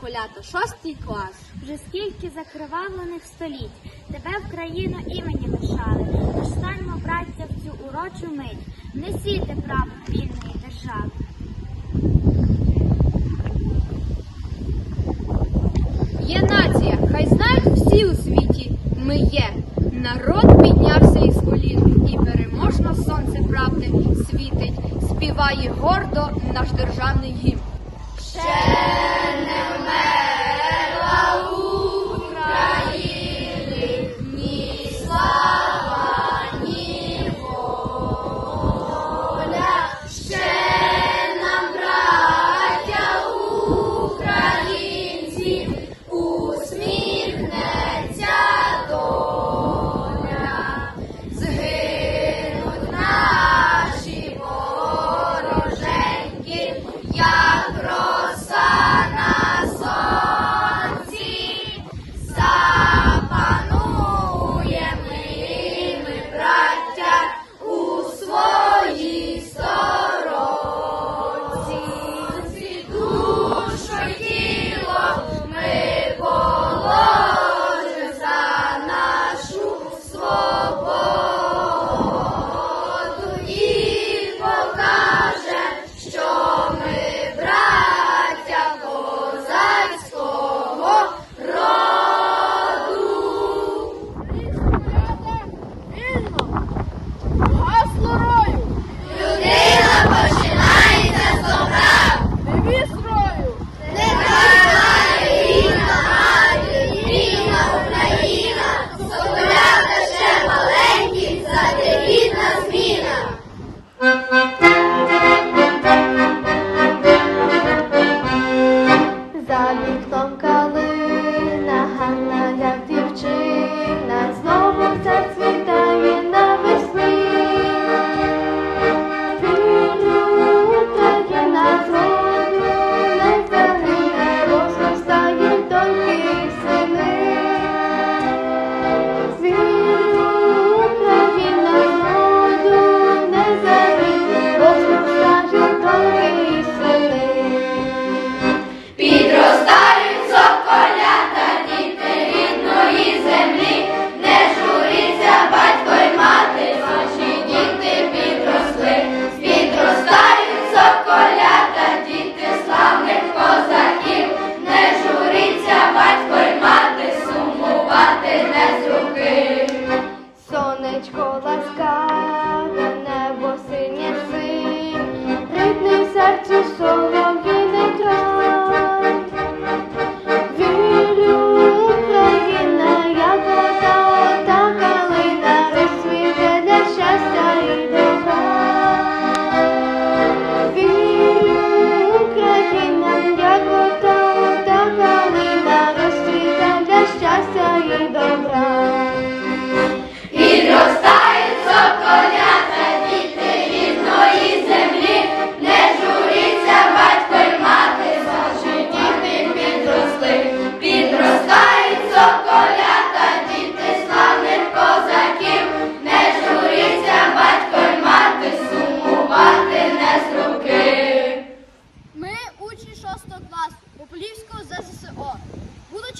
Полято, шостий клас. Вже скільки закривавлених століть тебе в країну імені лишали. Тож станьмо, браття, в цю урочу мить. Несіте право вільної держави. Є нація, хай знають всі у світі. Ми є. Народ піднявся із колін, і переможно сонце правди світить, співає гордо наш державний гімн. Гасло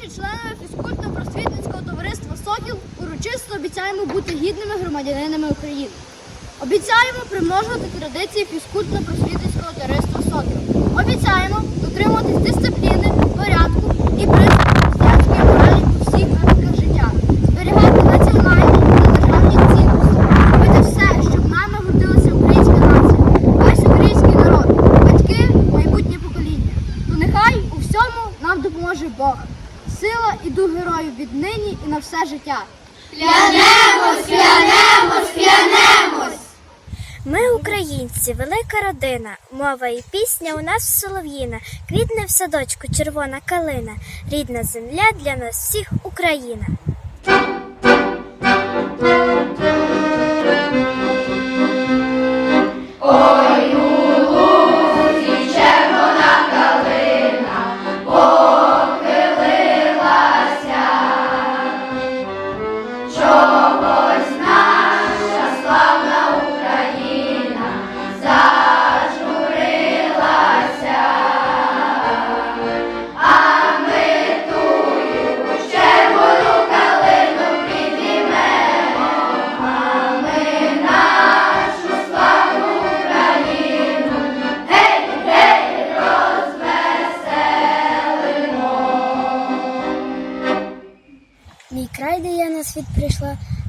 будучи членами фізкультно-просвітницького товариства Сокіл, урочисто обіцяємо бути гідними громадянинами України. Обіцяємо примножувати традиції фізкультно-просвітницького товариства Сокіл. Обіцяємо дотримуватись дисципліни, порядку і принципів християнської моралі у всіх аспектах життя, зберігати національні та державні цінності, робити все, щоб нами гордилася українська нація, весь український народ, батьки, майбутнє покоління. То нехай у всьому нам допоможе Бог. Сила і дух героїв віднині і на все життя. Ми українці, велика родина, мова і пісня у нас солов'їна, квітне в садочку червона калина, рідна земля для нас всіх Україна.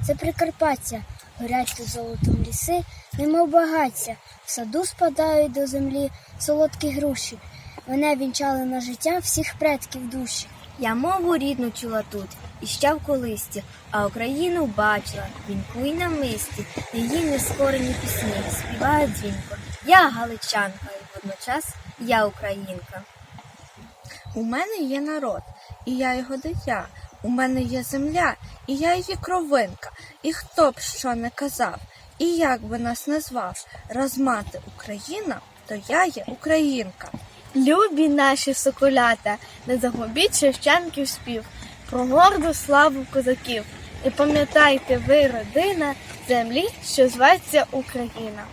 Це Прикарпаття. Горять тут золотом ліси, немов багаття. В саду спадають до землі солодкі груші. Мене вінчали на життя всіх предків душі. Я мову рідну чула тут, і ще в колисті, а Україну бачила, вінку й на мисті, її нескорені пісні співають дзвінко. Я галичанка, і водночас я українка. У мене є народ, і я його дитя. У мене є земля, і я її кровинка. І хто б що не казав, і як би нас назвав, раз мати Україна, то я є українка. Любі наші соколята, не загубіть Шевченків спів про горду славу козаків. І пам'ятайте ви, родина, землі, що зветься Україна.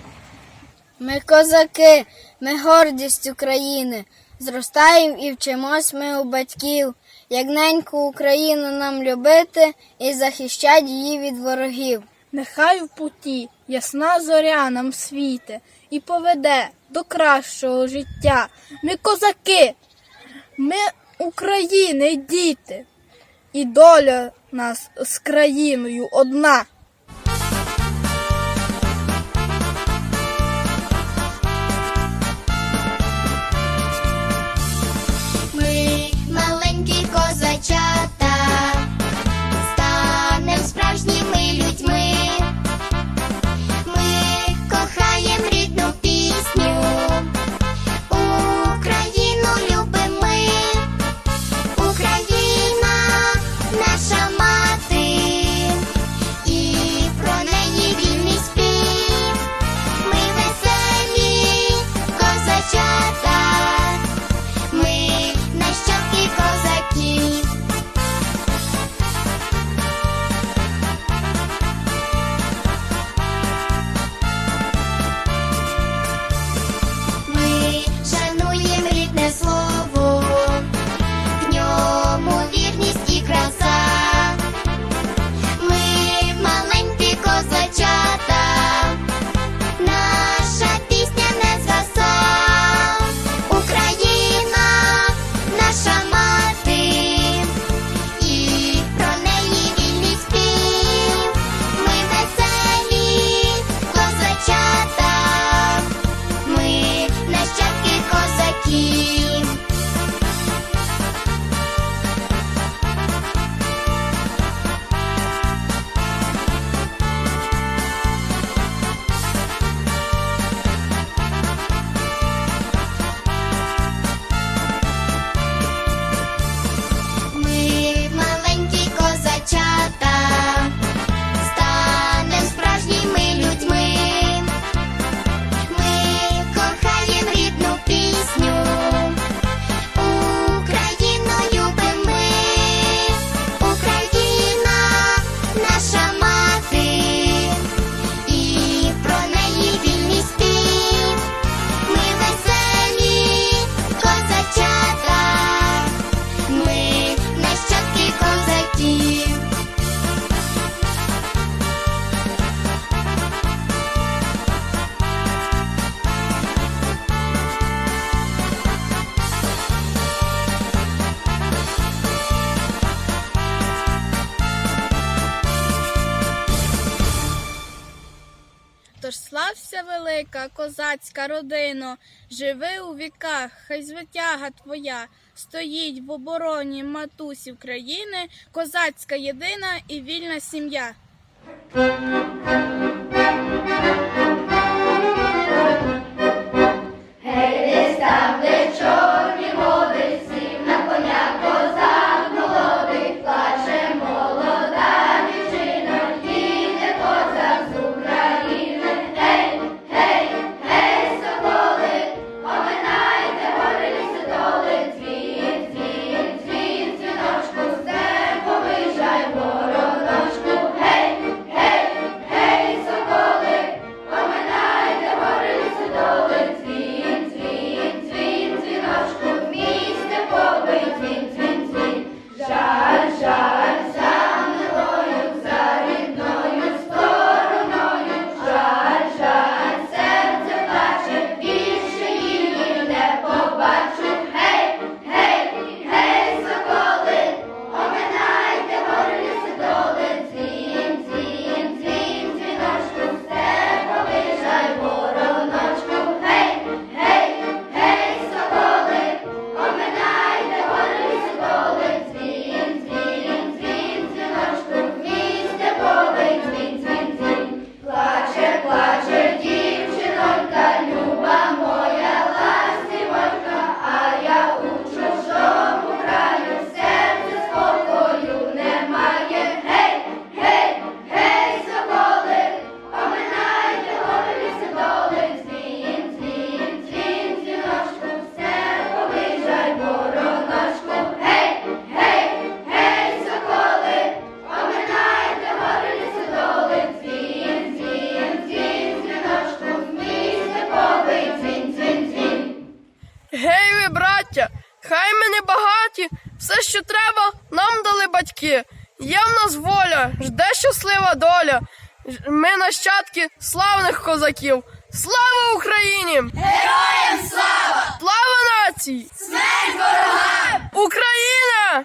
Ми козаки, ми гордість України. Зростаємо і вчимось ми у батьків, як неньку Україну нам любити і захищать її від ворогів. Нехай в путі ясна зоря нам світе і поведе до кращого життя. Ми козаки, ми України діти, і доля нас з країною одна. Велика козацька родино, живи у віках, хай звитяга твоя стоїть в обороні матусів країни, козацька єдина і вільна сім'я. Хай ми не багаті, все, що треба, нам дали батьки. Є в нас воля, жде щаслива доля. Ми нащадки славних козаків. Слава Україні! Героям слава! Слава нації! Смерть ворогам! Україна!